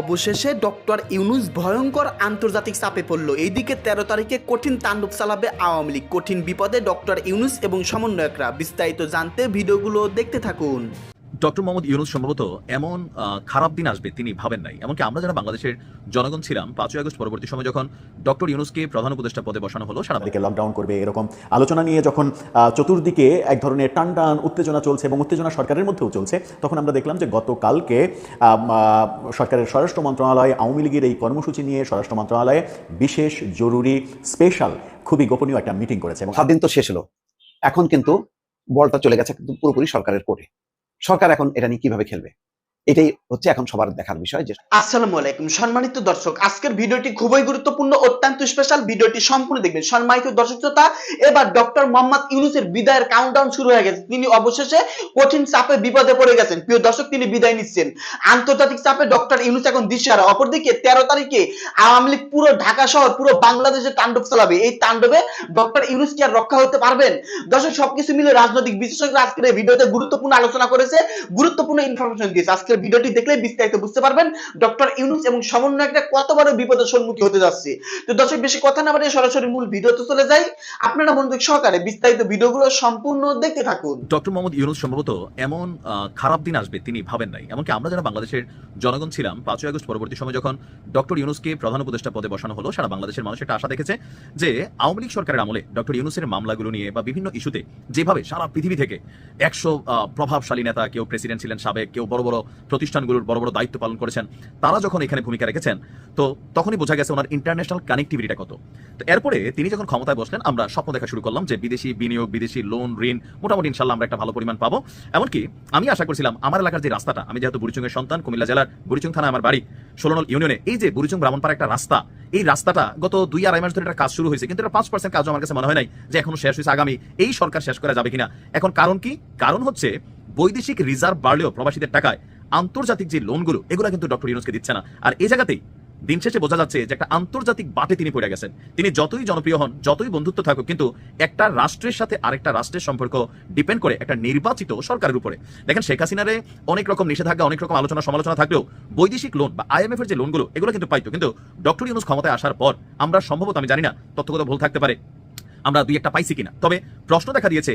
অবশেষে ডক্টর ইউনুস ভয়ঙ্কর আন্তর্জাতিক চাপে পড়ল। এইদিকে তেরো তারিখে কঠিন তাণ্ডব চালাবে আওয়ামী লীগ। কঠিন বিপদে ডক্টর ইউনুস এবং সমন্বয়করা। বিস্তারিত জানতে ভিডিওগুলো দেখতে থাকুন। ডক্টর মোহাম্মদ ইউনুস সম্ভবত এমন খারাপ দিন আসবে তিনি ভাবেন নাই। এমনকি আমরা যারা বাংলাদেশের জনগণ ছিলাম পাঁচই আগস্ট পরবর্তী সময় যখন ডক্টর ইউনুসকে প্রধান উপদেষ্টা পদে বসানো হলো সারা দিকে লকডাউন করবে এরকম আলোচনা নিয়ে যখন আহ, চতুর্দিকে এক ধরনের টান টান উত্তেজনা চলছে এবং উত্তেজনা সরকারের মধ্যেও চলছে তখন আমরা দেখলাম যে গতকালকে আহ, সরকারের স্বরাষ্ট্র মন্ত্রণালয় আওয়ামী লীগের এই কর্মসূচি নিয়ে স্বরাষ্ট্র মন্ত্রণালয়ে বিশেষ জরুরি স্পেশাল খুবই গোপনীয় একটা মিটিং করেছে এবং সাত দিন তো শেষ হলো। এখন কিন্তু বলটা চলে গেছে কিন্তু পুরোপুরি সরকারের কোর্টে। সরকার এখন এটা নিয়ে কীভাবে খেলবে? এটাই হচ্ছে এখন সবার দেখার বিষয় যে আসসালামু আলাইকুম। সম্মানিত দর্শক, আজকের ভিডিওটি খুবই গুরুত্বপূর্ণ, অত্যন্ত স্পেশাল ভিডিওটি সম্পূর্ণ দেখবেন। সম্মানিত দর্শক শ্রোতা, এবার ডক্টর মোহাম্মদ ইউনুসের বিদায়ের কাউন্টডাউন শুরু হয়ে গেছে। তিনি অবশেষে কঠিন চাপে বিপদে পড়ে গেছেন। প্রিয় দর্শক, তিনি বিদায় নিচ্ছেন। আন্তর্জাতিক চাপে ডক্টর ইউনুস এখন দিশারা অপরদিকে তেরো তারিখে আওয়ামী লীগ পুরো ঢাকা শহর, পুরো বাংলাদেশে তাণ্ডব চালাবে। এই তাণ্ডবে ডক্টর ইউনুস কি আর রক্ষা হতে পারবেন? দর্শক, সবকিছু মিলে রাজনৈতিক বিশেষজ্ঞরা আজকের ভিডিওতে গুরুত্বপূর্ণ আলোচনা করেছে, গুরুত্বপূর্ণ ইনফরমেশন দিয়েছে। আজকের ভিডিওটি দেখলে বিস্তারিত বুঝতে পারবেন। ডক্টর ইউনুস এবং সমন্বয়করা কত বড় বিপদের সম্মুখীন হতে যাচ্ছে। তো দর্শক, বেশি কথা না বাড়িয়ে সরাসরি মূল ভিডিওতে চলে যাই। আপনারা মনোযোগ সহকারে বিস্তারিত ভিডিওগুলো সম্পূর্ণ দেখতে থাকুন। ডক্টর মোহাম্মদ ইউনুস সম্ভবত এমন খারাপ দিন আসবে তিনি ভাবেন নাই। এমনকি আমরা যারা বাংলাদেশের জনগণ ছিলাম, পাঁচই আগস্ট পরবর্তী সময় যখন ডক্টর ইউনুসকে প্রধান উপদেষ্টা পদে বসানো হলো, সারা বাংলাদেশের মানুষ একটা আশা দেখেছে যে আওয়ামী লীগ সরকারের আমলে ডক্টর ইউনুসের মামলাগুলো নিয়ে বা বিভিন্ন ইস্যুতে যেভাবে সারা পৃথিবী থেকে একশো প্রভাবশালী নেতা, কেউ প্রেসিডেন্ট ছিলেন সাবেক, কেউ বড় বড় প্রতিষ্ঠানগুলোর বড় বড় দায়িত্ব পালন করেছেন, তারা যখন এখানে ভূমিকা রেখেছেন, তো তখনই বোঝা গেছে ওনার ইন্টারন্যাশনাল কানেক্টিভিটিটা কত। তো এরপরে তিনি যখন ক্ষমতায় বসলেন, আমরা স্বপ্ন দেখা শুরু করলাম যে বিদেশি বিনিয়োগ, বিদেশি লোন ঋণ, মোটামুটি ইনশাল্লাহ আমরা একটা ভালো পরিমাণ পাবো। এমনকি আমি আশা করছিলাম আমার এলাকার যে রাস্তাটা, আমি যেহেতু বুড়িচুঙ্গের সন্তান, কুমিল্লা জেলার বুড়িচুং থানা আমার বাড়ি, ষোলনল ইউনিয়নে, এই যে বুড়িচুং ব্রাহ্মণপাড়া একটা রাস্তা, এই রাস্তাটা গত দুই আড়াই মাস ধরে একটা কাজ শুরু হয়েছে, কিন্তু এটা পাঁচ পার্সেন্ট কাজ আমার কাছে মনে হয় নাই যে এখনও শেষ হয়েছে, আগামী এই সরকার শেষ করা যাবে কিনা। এখন কারণ কি? কারণ হচ্ছে বৈদেশিক রিজার্ভ বাড়লেও প্রবাসীদের টাকায় আন্তর্জাতিক যে লোনগুলো এগুলো কিন্তু ডক্টর ইউনুসকে দিচ্ছে না। আর এই জায়গাতেই দিন শেষে বোঝা যাচ্ছে যে একটা আন্তর্জাতিক বাটে তিনি পড়ে গেছেন। তিনি যতই জনপ্রিয় হন, যতই বন্ধুত্ব থাকুক, কিন্তু একটা রাষ্ট্রের সাথে আরেকটা রাষ্ট্রের সম্পর্ক ডিপেন্ড করে একটা নির্বাচিত সরকারের উপরে। দেখেন, শেখ হাসিনারে অনেক রকম নিষেধাজ্ঞা, অনেক রকম আলোচনা, সমালোচনা থাকলেও বৈদেশিক লোন বা আইএমএফ এর যে লোনগুলো এগুলো কিন্তু পাইতো। কিন্তু ডক্টর ইউনুস ক্ষমতায় আসার পর আমরা সম্ভবত, আমি জানি না, তথ্যগত ভুল থাকতে পারে, আমরা দুই একটা পাইছি কিনা। তবে প্রশ্ন দেখা দিয়েছে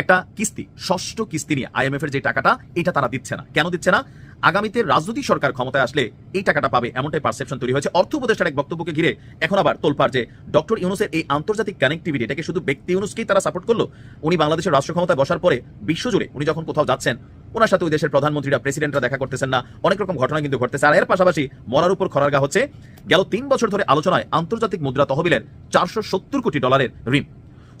একটা কিস্তি, ষষ্ঠ কিস্তি নিয়ে আইএমএফ এর যে টাকাটা, এটা তারা দিচ্ছে না। কেন দিচ্ছে না? আগামীতে রাজনৈতিক সরকার ক্ষমতায় আসলে এই টাকাটা পাবে, এমনটাই পারসেপশন তৈরি হয়েছে। অর্থ উপদেষ্টার এক বক্তব্যকে ঘিরে এখন আবার তোলপার যে ডক্টর ইউনুসের এই আন্তর্জাতিক কানেক্টিভিটি এটাকে শুধু ব্যক্তি ইউনুসকেই তারা সাপোর্ট করল? উনি বাংলাদেশের রাষ্ট্র ক্ষমতায় বসার পরে বিশ্বজুড়ে উনি যখন কোথাও যাচ্ছেন, ওনার সাথে ওই দেশের প্রধানমন্ত্রীরা প্রেসিডেন্টরা দেখা করতেছেন না, অনেক রকম ঘটনা কিন্তু ঘটতেছে। আর এর পাশাপাশি মরার উপর খরারগা হচ্ছে। গেল তিন বছর ধরে আলোচনায় আন্তর্জাতিক মুদ্রা তহবিলের চারশো সত্তর কোটি ডলারের ঋণ।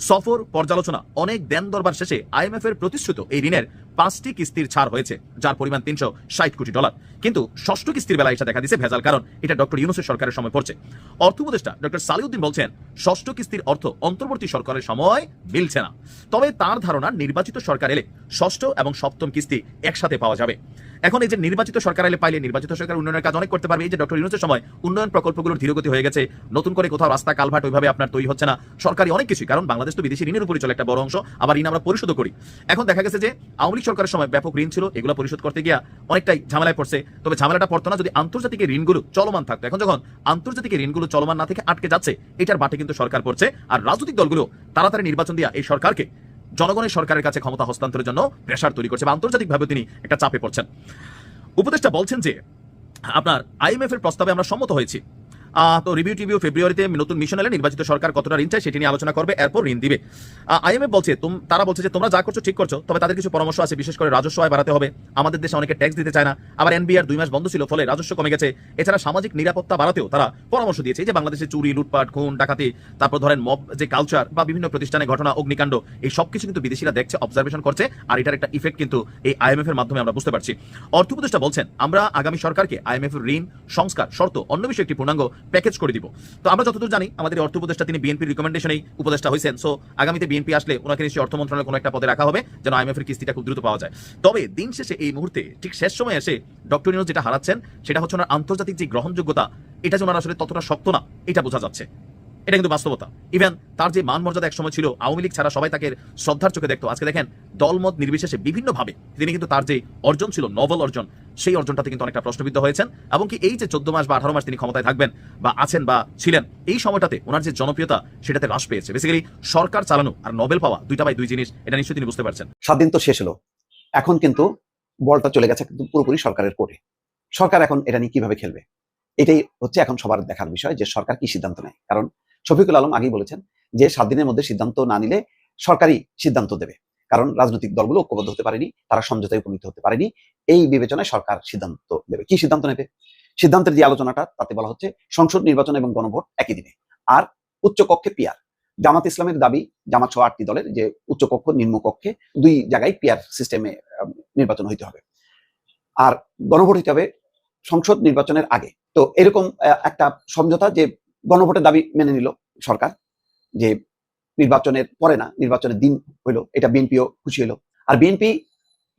সফর, পর্যালোচনা, অনেক দেন দরবার শেষে আইএমএফ এর প্রতিশ্রুত এই ঋণের পাঁচটি কিস্তির ছাড় হয়েছে, যার পরিমাণ তিনশো ষাট কোটি ডলার। কিন্তু ষষ্ঠ কিস্তির বেলা এটা দেখা দিচ্ছে ভেজাল, কারণ এটা ডক্টর ইউনুসের সরকারের সময় পড়ছে। অর্থ উপদেষ্টা ডক্টর সালিউদ্দিন বলছেন, ষষ্ঠ কিস্তির অর্থ অন্তর্বর্তী সরকারের সময় মিলছে না। তবে তার ধারণা, নির্বাচিত সরকার এলে ষষ্ঠ এবং সপ্তম কিস্তি একসাথে পাওয়া যাবে। এখন এই যে নির্বাচিত সরকার এলে পাইলে নির্বাচিত সরকার উন্নয়নের কাজ অনেক করতে পারবে। এই যে ডক্টর ইউনুসের সময় উন্নয়ন প্রকল্পগুলোর ধীরগতি হয়ে গেছে, নতুন করে কোথাও রাস্তা, কালভার্ট ওইভাবে আপনার তৈরি হচ্ছে না। সরকারি অনেক কিছু কারণ বাংলাদেশ তো বিদেশি ঋণের উপরে চলে একটা বড় অংশ, আবার ঋণ আমরা পরিশোধ করি। এখন দেখা গেছে যে আওয়ামী লীগ সরকারের সময় ব্যাপক ঋণ ছিল, এগুলো পরিশোধ করতে গিয়া অনেকটাই ঝামেলায় পড়ছে। তবে ঝামেলাটা পড়তো না যদি আন্তর্জাতিক ঋণগুলো চলমান থাকতো। এখন যখন আন্তর্জাতিক ঋণগুলো চলমান না থেকে আটকে যাচ্ছে, এটার বাটে কিন্তু সরকার পড়ছে। আর রাজনৈতিক দলগুলো তাড়াতাড়ি নির্বাচন দিয়া এই সরকারকে জনগণের সরকারের কাছে ক্ষমতা হস্তান্তরের জন্য প্রেশার তৈরি করছে বা আন্তর্জাতিকভাবে তিনি একটা চাপে পড়ছেন। উপদেষ্টা বলছেন যে, আপনার আইএমএফ এর প্রস্তাবে আমরা সম্মত হয়েছি। তো রিভিউ টিভিউ ফেব্রুয়ারিতে নতুন মিশন এলে নির্বাচিত সরকার কতটা ঋণ চায় সেটি নিয়ে আলোচনা করবে, এরপর ঋণ দিবে। আইএমএফ বলছে তারা বলছে যে তোমরা যা করছ ঠিক করছ, তবে তাদের কিছু পরামর্শ আছে, বিশেষ করে রাজস্ব আয় বাড়াতে হবে। আমাদের দেশে অনেকে ট্যাক্স দিতে চায় না। আবার এনবিআর দুই মাস বন্ধ ছিল, ফলে রাজস্ব কমে গেছে। এছাড়া সামাজিক নিরাপত্তা বাড়াতেও তারা পরামর্শ দিয়েছে। যে বাংলাদেশে চুরি, লুটপাট, খুন, ডাকাতি, তারপর ধরেন মব, যে কালচার বা বিভিন্ন প্রতিষ্ঠানে ঘটনা, অগ্নিকাণ্ড, এই সবকিছু কিন্তু বিদেশিরা দেখছে অবজারভেশন করছে, আর এটার একটা ইফেক্ট কিন্তু এই আইএমএফ এর মাধ্যমে আমরা বুঝতে পারছি। অর্থ উপদেষ্টা বলছেন, আমরা আগামী সরকারকে আইএমএফ এর ঋণ, সংস্কার, শর্ত, অন্য বিষয়ে একটি পূর্ণাঙ্গ প্যাকেজ করে দিব। তো আমরা যতদূর জানি, আমাদের অর্থ উপদেষ্টা, তিনি বিএনপির রিকমেন্ডেশনেই উপদেষ্টা হয়েছেন সো আগামীতে বিএনপি আসলে ওনাকে নিশ্চয়ই অর্থ মন্ত্রণালয় কোনো একটা পদে রাখা হবে, যেন আইএমএফ এর কিস্তিটা খুব দ্রুত পাওয়া যায়। তবে দিন শেষে এই মুহূর্তে ঠিক শেষ সময় এসে ডক্টর ইউনুস যেটা হারাচ্ছেন, সেটা হচ্ছে ওনার আন্তর্জাতিক যে গ্রহণযোগ্যতা, এটা ওনার আসলে ততটা শক্ত না, এটা বোঝা যাচ্ছে। এটা কিন্তু বাস্তবতা। ইভেন তার যে মান মর্যাদা একসময় ছিল, আওয়ামী লীগ ছাড়া সবাই তাকে শ্রদ্ধার চোখে দেখতো। আজকে দেখেন, দলমত নির্বিশেষে বিভিন্নভাবে তিনি কিন্তু তার যে অর্জন ছিল নভেল অর্জন, সেই অর্জনটাতে কিন্তু অনেকটা প্রশ্নবিদ্ধ হয়েছেন। এবং কি এই যে চোদ্দ মাস বা আঠারো মাস তিনি ক্ষমতায় থাকবেন বা আছেন বা ছিলেন, এই সময়টাতে ওনার যে জনপ্রিয়তা, সেটাতে হ্রাস পেয়েছে। বেসিক্যালি সরকার চালানো আর নোবেল পাওয়া, দুইটা বাই দুই জিনিস, এটা নিশ্চয়ই তিনি বুঝতে পারছেন। সাত দিন তো শেষ হলো। এখন কিন্তু বলটা চলে গেছে কিন্তু পুরোপুরি সরকারের কোর্টে সরকার এখন এটা নিয়ে কীভাবে খেলবে? এটাই হচ্ছে এখন সবার দেখার বিষয় যে সরকার কি সিদ্ধান্ত নেয়। কারণ শফিকুল আলম আগেই বলেছেন যে সাত দিনের মধ্যে সিদ্ধান্ত না নিলে সরকারি সিদ্ধান্ত দেবে। কারণ রাজনৈতিক দলগুলো ঐক্যবদ্ধ হতে পারেনি, তারা সমঝোতায় উপনীত হতে পারেনি। এই বিবেচনায় সরকার সিদ্ধান্ত দেবে। কি সিদ্ধান্ত নেবে? সিদ্ধান্তের যে আলোচনাটা, তাতে বলা হচ্ছে সংসদ নির্বাচন এবং গণভোট একই দিনে। আর উচ্চকক্ষে পিয়ার জামাত ইসলামের দাবি, জামাত সহ আটটি দলের যে উচ্চকক্ষ, নিম্নকক্ষে দুই জায়গায় পিয়ার সিস্টেমে নির্বাচন হইতে হবে। আর গণভোট হইতে হবে সংসদ নির্বাচনের আগে। তো এরকম একটা সমঝোতা যে গণভোটের দাবি মেনে নিল সরকার যে নির্বাচনের পরে না, নির্বাচনের দিন হইল, এটা বিএনপিও খুশি হলো আর বিএনপি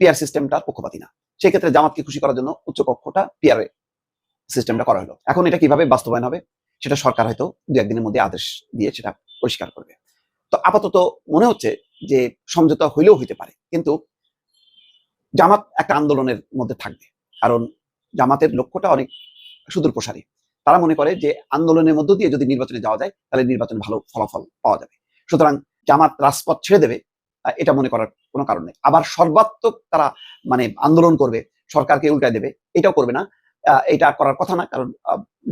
পিআর সিস্টেমটার পক্ষপাতী না। সেক্ষেত্রে জামাতকে খুশি করার জন্য উচ্চকক্ষটা পিআর সিস্টেমটা করা হলো এখন এটা কীভাবে বাস্তবায়ন হবে, সেটা সরকার হয়তো দু একদিনের মধ্যে আদেশ দিয়ে সেটা পরিষ্কার করবে। তো আপাতত মনে হচ্ছে যে সমঝোতা হইলেও হইতে পারে, কিন্তু জামাত একটা আন্দোলনের মধ্যে থাকবে। কারণ জামাতের লক্ষ্যটা অনেক সুদূর প্রসারী তারা মনে করে যে আন্দোলনের মধ্য দিয়ে যদি নির্বাচনে যাওয়া যায়, তাহলে নির্বাচনে ভালো ফলাফল পাওয়া যাবে। সুতরাং জামাত রাজপথ ছেড়ে দেবে এটা মনে করার কোনো কারণ নেই। আবার সর্বাত্মক তারা মানে আন্দোলন করবে, সরকারকে উল্টায় দেবে, এটাও করবে না। এটা করার কথা না, কারণ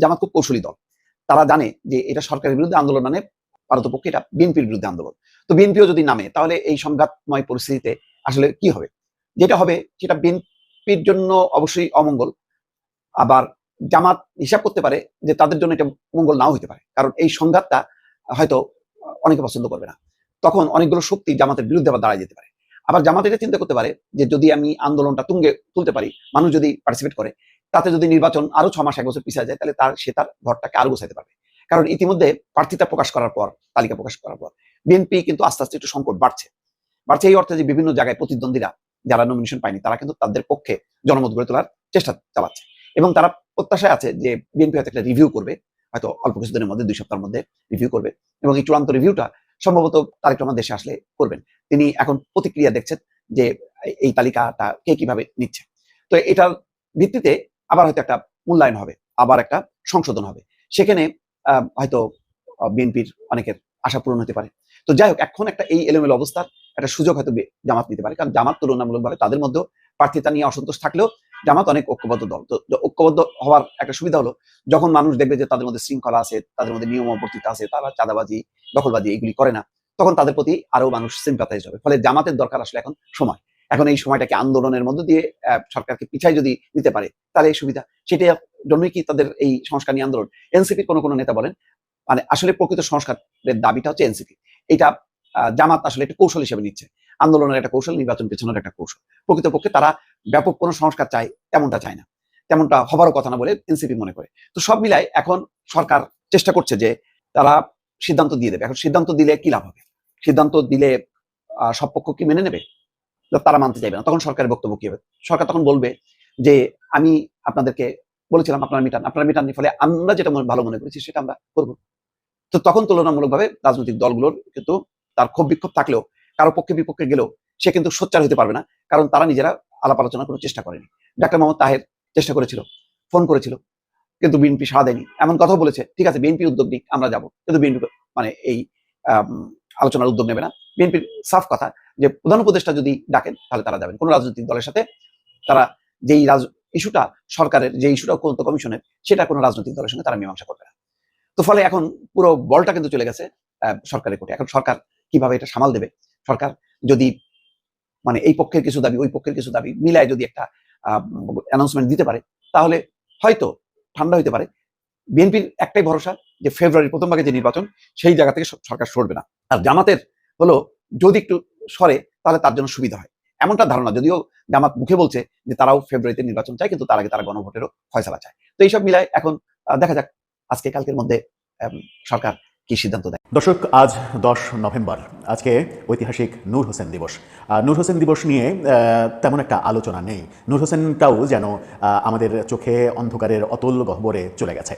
জামাত খুব কৌশলী দল। তারা জানে যে এটা সরকারের বিরুদ্ধে আন্দোলন মানে পারতপক্ষে এটা বিএনপির বিরুদ্ধে আন্দোলন। তো বিএনপিও যদি নামে, তাহলে এই সংঘাতময় পরিস্থিতিতে আসলে কি হবে? যেটা হবে, সেটা বিএনপির জন্য অবশ্যই অমঙ্গল। আবার জামাত হিসাব করতে পারে যে তাদের জন্য এটা মঙ্গল নাও হতে পারে। কারণ এই সংঘাতটা হয়তো অনেকে পছন্দ করবে না। তখন অনেকগুলো শক্তি জামাতের বিরুদ্ধে আবার দাঁড়ায় যেতে পারে। আবার জামাত এটা চিন্তা করতে পারে যে যদি আমি আন্দোলনটা তুঙ্গে তুলতে পারি, মানুষ যদি পার্টিসিপেট করে, তাতে যদি নির্বাচন আরও ছ মাস, এক বছর পিছিয়ে যায়, তাহলে তার, সে তার ঘরটাকে আরও গোছাইতে পারবে। কারণ ইতিমধ্যে প্রার্থিতা প্রকাশ করার পর, তালিকা প্রকাশ করার পর বিএনপি কিন্তু আস্তে আস্তে একটু সংকট বাড়ছে। বাড়ছে এই অর্থে যে বিভিন্ন জায়গায় প্রতিদ্বন্দ্বীরা যারা নমিনেশন পায়নি, তারা কিন্তু তাদের পক্ষে জনমত গড়ে তোলার চেষ্টা চালাচ্ছে। এবং তারা প্রত্যাশায় আছে যে বিএনপি হয়তো একটা রিভিউ করবে, হয়তো অল্প কিছুদিনের মধ্যে, দুই সপ্তাহের মধ্যে রিভিউ করবে এবং এই চূড়ান্ত রিভিউটা সম্ভবত তারেক রহমান দেশে আসলে করবেন। তিনি এখন প্রতিক্রিয়া দেখছেন যে এই তালিকাটা কে কীভাবে নিচ্ছে। তো এটার ভিত্তিতে আবার হয়তো একটা মূল্যায়ন হবে, আবার একটা সংশোধন হবে। সেখানে হয়তো বিএনপির অনেকের আশা পূরণ হতে পারে। তো যাই হোক, এখন একটা এই এলোমেলো অবস্থার একটা সুযোগ হয়তো জামাত নিতে পারে। কারণ জামাত তুলনামূলকভাবে তাদের মধ্যেও প্রার্থিতা নিয়ে অসন্তোষ থাকলেও জামাত অনেক ঐক্যবদ্ধ দল। তো ঐক্যবদ্ধ হওয়ার একটা সুবিধা হলো, যখন মানুষ দেখবে যে তাদের মধ্যে শৃঙ্খলা আছে, তাদের মধ্যে নিয়মবর্তিতা আছে, তারা চাঁদাবাজি, দখলবাজি এগুলি করে না, তখন তাদের প্রতি আরও মানুষ সিম্পাথাইজ হবে। ফলে জামাতের দরকার আসলে এখন সময়। এখন এই সময়টাকে আন্দোলনের মধ্য দিয়ে সরকারকে পিছাই যদি নিতে পারে, তাহলে এই সুবিধা। সেটাই জন্যই কি তাদের এই সংস্কার নিয়ে আন্দোলন? এনসিপির কোনো কোনো নেতা বলেন মানে আসলে প্রকৃত সংস্কারের দাবিটা হচ্ছে এনসিপি। এটা জামাত আসলে একটা কৌশল হিসেবে নিচ্ছে। আন্দোলনের একটা কৌশল, নির্বাচন পেছনের একটা কৌশল। প্রকৃতপক্ষে তারা ব্যাপক কোনো সংস্কার চায়, তেমনটা চায় না। তেমনটা হবারও কথা না বলে এনসিপি মনে করে। তো সব মিলাই এখন সরকার চেষ্টা করছে যে তারা সিদ্ধান্ত দিয়ে দেবে। এখন সিদ্ধান্ত দিলে কি লাভ হবে? সিদ্ধান্ত দিলে সব পক্ষ কি মেনে নেবে? তারা মানতে চাইবে না। তখন সরকারের বক্তব্য কি হবে? সরকার তখন বলবে যে, আমি আপনাদেরকে বলেছিলাম আপনারা মিটান। আপনারা মিটাননি ফলে আমরা যেটা ভালো মনে করেছি সেটা আমরা করব। তো তখন তুলনামূলকভাবে রাজনৈতিক দলগুলোর কিন্তু তার ক্ষোভ বিক্ষোভ থাকলেও কারও পক্ষে বিপক্ষে গেলেও সে কিন্তু সোচ্চার হতে পারবে না, কারণ তারা নিজেরা আলাপ আলোচনা কোনো চেষ্টা করেনি। ডাক্তার মোহাম্মদ তাহের চেষ্টা করেছিল, ফোন করেছিল, কিন্তু বিএনপি সাড়া দেয়নি। এমন কথা বলেছে, ঠিক আছে বিএনপি উদ্যোগ নিক, আমরা যাব। কিন্তু বিএনপি মানে এই আলোচনার উদ্যোগ নেবে না। বিএনপির সাফ কথা যে, প্রধান উপদেষ্টা যদি ডাকেন, তাহলে তারা যাবেন। কোনো রাজনৈতিক দলের সাথে তারা যেই রাজ, ইস্যুটা, সরকারের যে ইস্যুটা ঐক্যমত্য কমিশনের, সেটা কোনো রাজনৈতিক দলের সঙ্গে তারা মীমাংসা করবে না। তো ফলে এখন পুরো বলটা কিন্তু চলে গেছে সরকারের কোর্টে এখন সরকার কীভাবে এটা সামাল দেবে সরকার যদি মানে এই পক্ষের কিছু দাবি, ওই পক্ষের কিছু দাবি মিলায় যদি একটা অ্যানাউন্সমেন্ট দিতে পারে, তাহলে হয়তো ঠান্ডা হইতে পারে। বিএনপির একটাই ভরসা যে ফেব্রুয়ারি প্রথম ভাগে যে নির্বাচন, সেই জায়গা থেকে সরকার সরবে না। আর জামাতের হলো যদি একটু সরে, তাহলে তার জন্য সুবিধা হয়। এমনটা ধারণা যদিও জামাত মুখে বলছে যে তারাও ফেব্রুয়ারিতে নির্বাচন চায়, কিন্তু তার আগে তারা গণভোটেরও ফয়সলা চায়। তো এইসব মিলায় এখন দেখা যাক আজকে কালকের মধ্যে সরকার কি সিদ্ধান্ত দেয়? দর্শক, আজ দশ নভেম্বর। আজকে ঐতিহাসিক নূর হোসেন দিবস। নূর হোসেন দিবস নিয়ে তেমন একটা আলোচনা নেই। নূর হোসেনটাও যেন আমাদের চোখে অন্ধকারের অতল গহ্বরে চলে গেছে।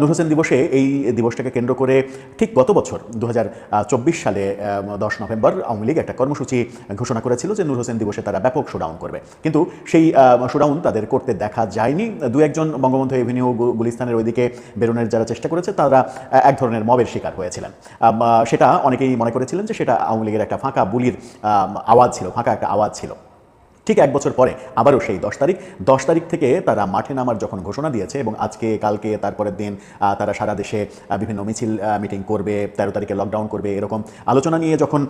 নূর হোসেন দিবসে এই দিবসটাকে কেন্দ্র করে ঠিক গত বছর দু হাজার চব্বিশ সালে দশ নভেম্বর, আওয়ামী লীগ একটা কর্মসূচি ঘোষণা করেছিল যে নূর হোসেন দিবসে তারা ব্যাপক শোডাউন করবে। কিন্তু সেই শোডাউন তাদের করতে দেখা যায়নি। দু একজন বঙ্গবন্ধু এভিনিউ গুলিস্তানের ওইদিকে বেরোনের যারা চেষ্টা করেছে, তারা এক ধরনের মবের শিকার হয়েছিলেন। সেটা অনেকেই মনে করেছিলেন যে সেটা আওয়ামী লীগের একটা ফাঁকা বুলির আওয়াজ ছিল, ফাঁকা একটা আওয়াজ ছিল। ঠিক এক বছর পরে, আবারও সেই দশ তারিখ। দশ তারিখ থেকে তারা মাঠে নামার যখন ঘোষণা দিয়েছে এবং আজকে, কালকে, তারপরের দিন তারা সারা দেশে বিভিন্ন মিছিল মিটিং করবে, তেরো তারিখে লকডাউন করবে, এরকম আলোচনা নিয়ে যখন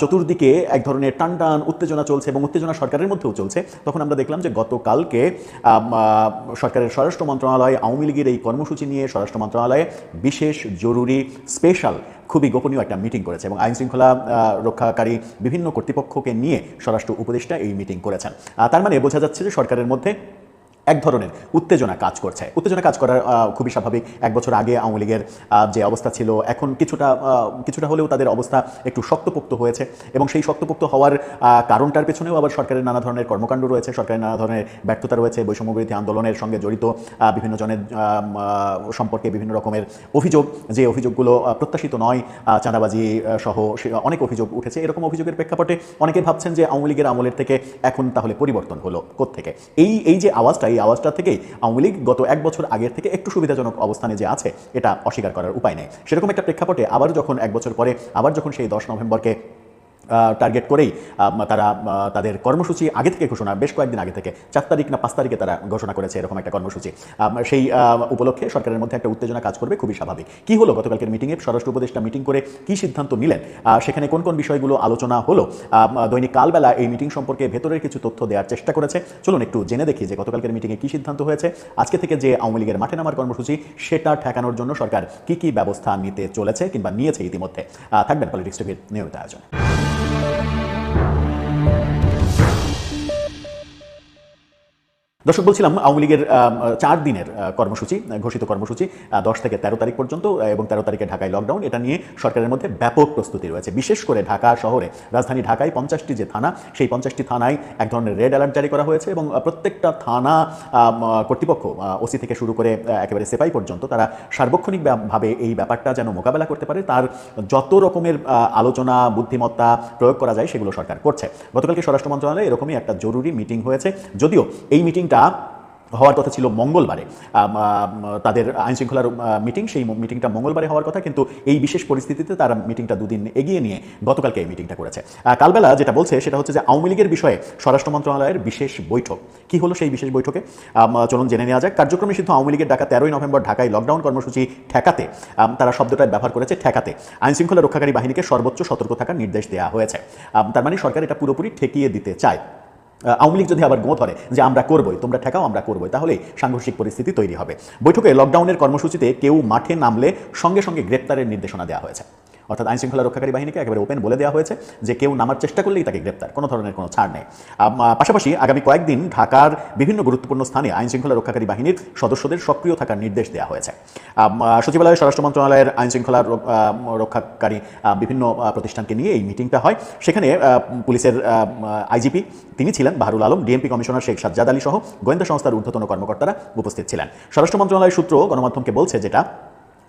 চতুর্দিকে এক ধরনের টান টান উত্তেজনা চলছে এবং উত্তেজনা সরকারের মধ্যেও চলছে, তখন আমরা দেখলাম যে গতকালকে সরকারের স্বরাষ্ট্র মন্ত্রণালয়, আওয়ামী লীগের এই কর্মসূচি নিয়ে স্বরাষ্ট্র মন্ত্রণালয়ে বিশেষ জরুরি স্পেশাল খুবই গোপনীয় একটা মিটিং করেছে এবং আইন শৃঙ্খলা রক্ষাকারী বিভিন্ন কর্তৃপক্ষকে নিয়ে স্বরাষ্ট্র উপদেষ্টা এই মিটিং করেছেন। তার মানে বোঝা যাচ্ছে যে সরকারের মধ্যে এক ধরনের উত্তেজনা কাজ করছে। উত্তেজনা কাজ করার খুবই স্বাভাবিক। এক বছর আগে আওয়ামী লীগের যে অবস্থা ছিল, এখন কিছুটা কিছুটা হলেও তাদের অবস্থা একটু শক্তপোক্ত হয়েছে এবং সেই শক্তপোক্ত হওয়ার কারণটার পেছনেও আবার সরকারের নানা ধরনের কর্মকাণ্ড রয়েছে, সরকারের নানা ধরনের ব্যর্থতা রয়েছে বৈষম্যবিরোধী আন্দোলনের সঙ্গে জড়িত বিভিন্ন জনের সম্পর্কে বিভিন্ন রকমের অভিযোগ। যে অভিযোগগুলো প্রত্যাশিত নয় চাঁদাবাজি সহ অনেক অভিযোগ উঠেছে। এরকম অভিযোগের প্রেক্ষাপটে অনেকে ভাবছেন যে আওয়ামী লীগের আমলের থেকে এখন তাহলে পরিবর্তন হলো থেকে এই এই যে আওয়াজটা, এই আওয়াজটা থেকেই আওয়ামী লীগ গত এক বছর আগের থেকে একটু সুবিধাজনক অবস্থানে যে আছে, এটা অস্বীকার করার উপায় নেই। সেরকম একটা প্রেক্ষাপটে আবার যখন এক বছর পরে, আবার যখন সেই দশ নভেম্বরকে টার্গেট করেই তারা তাদের কর্মসূচি আগে থেকে ঘোষণা, বেশ কয়েকদিন আগে থেকে, চার তারিখ না পাঁচ তারিখে তারা ঘোষণা করেছে এরকম একটা কর্মসূচি। সেই উপলক্ষে সরকারের মধ্যে একটা উত্তেজনা কাজ করবে, খুবই স্বাভাবিক। কি হলো গতকালকের মিটিংয়ে স্বরাষ্ট্র উপদেষ্টা মিটিং করে কি সিদ্ধান্ত নিলেন? সেখানে কোন কোন বিষয়গুলো আলোচনা হলো? দৈনিক কালবেলা এই মিটিং সম্পর্কে ভেতরের কিছু তথ্য দেওয়ার চেষ্টা করেছে। চলুন একটু জেনে দেখি যে গতকালকের মিটিংয়ে কি সিদ্ধান্ত হয়েছে। আজকে থেকে যে আওয়ামী লীগের মাঠে নামার কর্মসূচি, সেটা ঠেকানোর জন্য সরকার কি কি ব্যবস্থা নিতে চলেছে কিংবা নিয়েছে ইতিমধ্যে? থাকবেন পলিটিক্স টিভির নিয়মিত আয়োজন। thank you দর্শক, বলছিলাম, আওয়ামী লীগের চার দিনের কর্মসূচি, ঘোষিত কর্মসূচি দশ থেকে তেরো তারিখ পর্যন্ত এবং তেরো তারিখে ঢাকায় লকডাউন এটা নিয়ে সরকারের মধ্যে ব্যাপক প্রস্তুতি রয়েছে। বিশেষ করে ঢাকা শহরে, রাজধানী ঢাকায় পঞ্চাশটি যে থানা, সেই পঞ্চাশটি থানায় এক ধরনের রেড অ্যালার্ট জারি করা হয়েছে এবং প্রত্যেকটা থানা কর্তৃপক্ষ ওসি থেকে শুরু করে একেবারে সেপাই পর্যন্ত, তারা সার্বক্ষণিকভাবে এই ব্যাপারটা যেন মোকাবেলা করতে পারে, তার যত রকমের আলোচনা, বুদ্ধিমত্তা প্রয়োগ করা যায়, সেগুলো সরকার করছে। গতকালকে স্বরাষ্ট্র মন্ত্রণালয়ে এরকমই একটা জরুরি মিটিং হয়েছে, যদিও এই মিটিংটা হওয়ার কথা ছিল মঙ্গলবারে। তাদের আইন শৃঙ্খলার মিটিং সেই মিটিংটা মঙ্গলবারে হওয়ার কথা, কিন্তু এই বিশেষ পরিস্থিতিতে তারা মিটিংটা দুদিন এগিয়ে নিয়ে গতকালকে এই মিটিংটা করেছে। কালবেলা যেটা বলছে, সেটা হচ্ছে যে আওয়ামী লীগের বিষয়ে স্বরাষ্ট্র মন্ত্রণালয়ের বিশেষ বৈঠক। কি হলো সেই বিশেষ বৈঠকে? চলুন জেনে নেওয়া যাক। কার্যক্রমে শুধু আওয়ামী লীগের ডাকা তেরোই নভেম্বর ঢাকায় লকডাউন কর্মসূচি ঠেকাতে তারা শব্দটা ব্যবহার করেছে ঠেকাতে। আইন শৃঙ্খলা রক্ষাকারী বাহিনীকে সর্বোচ্চ সতর্ক থাকার নির্দেশ দেওয়া হয়েছে। তার মানে সরকার এটা পুরোপুরি ঠেকিয়ে দিতে চায়। আওয়ামী লীগ যদি আবার গো ধরে যে আমরা করবই, তোমরা ঠেকাও, আমরা করবই, তাহলে সাংঘর্ষিক পরিস্থিতি তৈরি হবে। বৈঠকে লকডাউনের কর্মসূচিতে কেউ মাঠে নামলে সঙ্গে সঙ্গে গ্রেপ্তারের নির্দেশনা দেওয়া হয়েছে। অর্থাৎ আইন শৃঙ্খলা রক্ষাকারী বাহিনীকে একেবারে ওপেন বলে দেওয়া হয়েছে যে কেউ নামার চেষ্টা করলেই তাকে গ্রেপ্তার, কোনো ধরনের কোনো ছাড় নেই। পাশাপাশি আগামী কয়েকদিন ঢাকার বিভিন্ন গুরুত্বপূর্ণ স্থানে আইন শৃঙ্খলা রক্ষাকারী বাহিনীর সদস্যদের সক্রিয় থাকার নির্দেশ দেওয়া হয়েছে। সচিবালয়ে স্বরাষ্ট্র মন্ত্রণালয়ের আইন শৃঙ্খলা রক্ষাকারী বিভিন্ন প্রতিষ্ঠানকে নিয়ে এই মিটিংটা হয়। সেখানে পুলিশের আইজিপি তিনি ছিলেন, বাহারুল আলম ডিএমপি কমিশনার শেখ সাজ্জাদ আলী সহ গোয়েন্দা সংস্থার ঊর্ধ্বতন কর্মকর্তারা উপস্থিত ছিলেন। স্বরাষ্ট্র মন্ত্রণালয় সূত্র গণমাধ্যমকে বলছে যেটা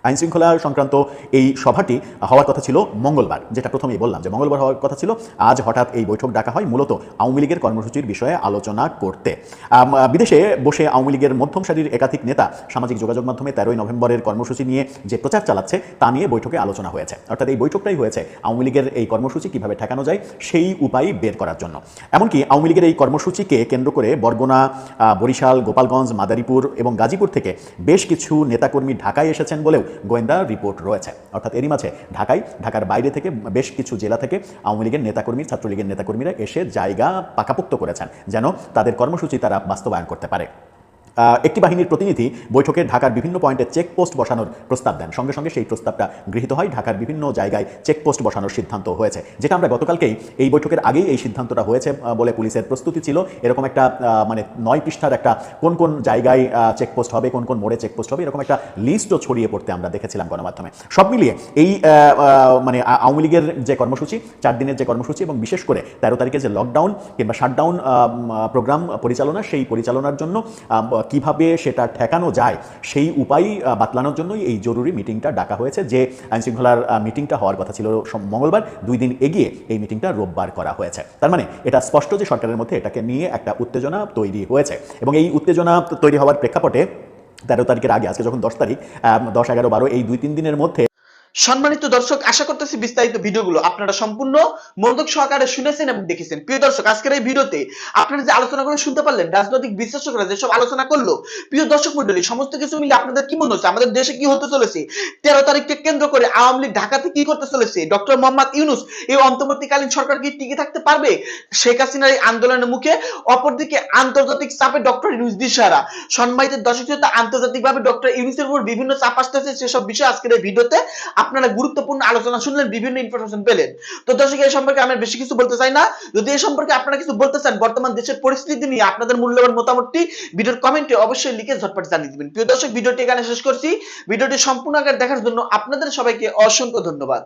আইন শৃঙ্খলা সংক্রান্ত এই সভাটি হওয়ার কথা ছিল মঙ্গলবার, যেটা প্রথমেই বললাম যে মঙ্গলবার হওয়ার কথা ছিল। আজ হঠাৎ এই বৈঠক ডাকা হয় মূলত আওয়ামী লীগের কর্মসূচির বিষয়ে আলোচনা করতে। বিদেশে বসে আওয়ামী লীগের মধ্যম সারির একাধিক নেতা সামাজিক যোগাযোগ মাধ্যমে তেরোই নভেম্বরের কর্মসূচি নিয়ে যে প্রচার চালাচ্ছে, তা নিয়ে বৈঠকে আলোচনা হয়েছে। অর্থাৎ এই বৈঠকটাই হয়েছে আওয়ামী লীগের এই কর্মসূচি কীভাবে ঠেকানো যায়, সেই উপায় বের করার জন্য। এমনকি আওয়ামী লীগের এই কর্মসূচিকে কেন্দ্র করে বরগুনা বরিশাল, গোপালগঞ্জ, মাদারীপুর এবং গাজীপুর থেকে বেশ কিছু নেতাকর্মী ঢাকায় এসেছেন বলেও গোয়েন্দা রিপোর্ট রয়েছে। অর্থাৎ এরই মাঝে ঢাকায়, ঢাকার বাইরে থেকে বেশ কিছু জেলা থেকে আওয়ামী লীগের নেতাকর্মী, ছাত্রলীগের নেতাকর্মীরা এসে জায়গা পাকাপোক্ত করেছেন, যেন তাদের কর্মসূচি তারা বাস্তবায়ন করতে পারে। একটি বাহিনীর প্রতিনিধি বৈঠকে ঢাকার বিভিন্ন পয়েন্টে চেকপোস্ট বসানোর প্রস্তাব দেন। সঙ্গে সঙ্গে সেই প্রস্তাবটা গৃহীত হয়। ঢাকার বিভিন্ন জায়গায় চেকপোস্ট বসানোর সিদ্ধান্ত হয়েছে। যেটা আমরা গতকালকেই এই বৈঠকের আগেই এই সিদ্ধান্তটা হয়েছে বলে পুলিশের প্রস্তুতি ছিল। এরকম একটা মানে নয় পৃষ্ঠার একটা কোন কোন জায়গায় চেকপোস্ট হবে, কোন কোন মোড়ে চেকপোস্ট হবে, এরকম একটা লিস্টও ছড়িয়ে পড়তে আমরা দেখেছিলাম গণমাধ্যমে। সব মিলিয়ে এই মানে আওয়ামী লীগের যে কর্মসূচি, চার দিনের যে কর্মসূচি এবং বিশেষ করে তেরো তারিখে যে লকডাউন কিংবা শাটডাউন প্রোগ্রাম পরিচালনা, সেই পরিচালনার জন্য কীভাবে সেটা ঠেকানো যায়, সেই উপায় বাতলানোর জন্যই এই জরুরি মিটিংটা ডাকা হয়েছে যে আইনশৃঙ্খলার মিটিংটা হওয়ার কথা ছিল মঙ্গলবার। দুই দিন এগিয়ে এই মিটিংটা রোববার করা হয়েছে। তার মানে এটা স্পষ্ট যে সরকারের মধ্যে এটাকে নিয়ে একটা উত্তেজনা তৈরি হয়েছে এবং এই উত্তেজনা তৈরি হওয়ার প্রেক্ষাপটে তেরো তারিখের আগে, আজকে যখন দশ তারিখ দশ, এগারো, বারো এই দুই, তিন দিনের মধ্যে সম্মানিত দর্শক, আশা করতেছি বিস্তারিত ভিডিওগুলো আপনারা সম্পূর্ণ মনোযোগ সহকারে শুনেছেন এবং দেখেছেন। প্রিয় দর্শক, আজকের এই ভিডিওতে আপনারা যে আলোচনাগুলো শুনতে পারলেন, রাজনৈতিক বিশ্লেষকরা যেসব আলোচনা করল, প্রিয় দর্শক মন্ডলী সমস্ত কিছু মিলে আপনাদের কি মনে হচ্ছে? আমাদের দেশে কি হতে চলেছে? তেরো তারিখকে কেন্দ্র করে আওয়ামী লীগ ঢাকাতে কি করতে চলেছে? ডক্টর মোহাম্মদ ইউনুস, এই অন্তর্বর্তীকালীন সরকার কি টিকে থাকতে পারবে? শেখ হাসিনার এই আন্দোলনের মুখে অপরদিকে আন্তর্জাতিক চাপে ডক্টর ইউনুস দিশারা সম্মানিত দর্শক আন্তর্জাতিকভাবে ডক্টর ইউনুসের উপর বিভিন্ন চাপ আসতেছে সেসব বিষয় আজকের এই ভিডিওতে আপনারা গুরুত্বপূর্ণ আলোচনা শুনলেন, বিভিন্ন ইনফরমেশন পেলেন। তো দর্শক, এই সম্পর্কে আমি বেশি কিছু বলতে চাই না। যদি এই সম্পর্কে আপনারা কিছু বলতে চান, বর্তমান দেশের পরিস্থিতি নিয়ে আপনাদের মূল্যবান মতামতটি ভিডিওর কমেন্টে অবশ্যই লিখে ঝটপট জানিয়ে দিবেন। প্রিয় দর্শক, ভিডিওটি এখানে শেষ করছি। ভিডিওটি সম্পূর্ণ আকার দেখার জন্য আপনাদের সবাইকে অসংখ্য ধন্যবাদ।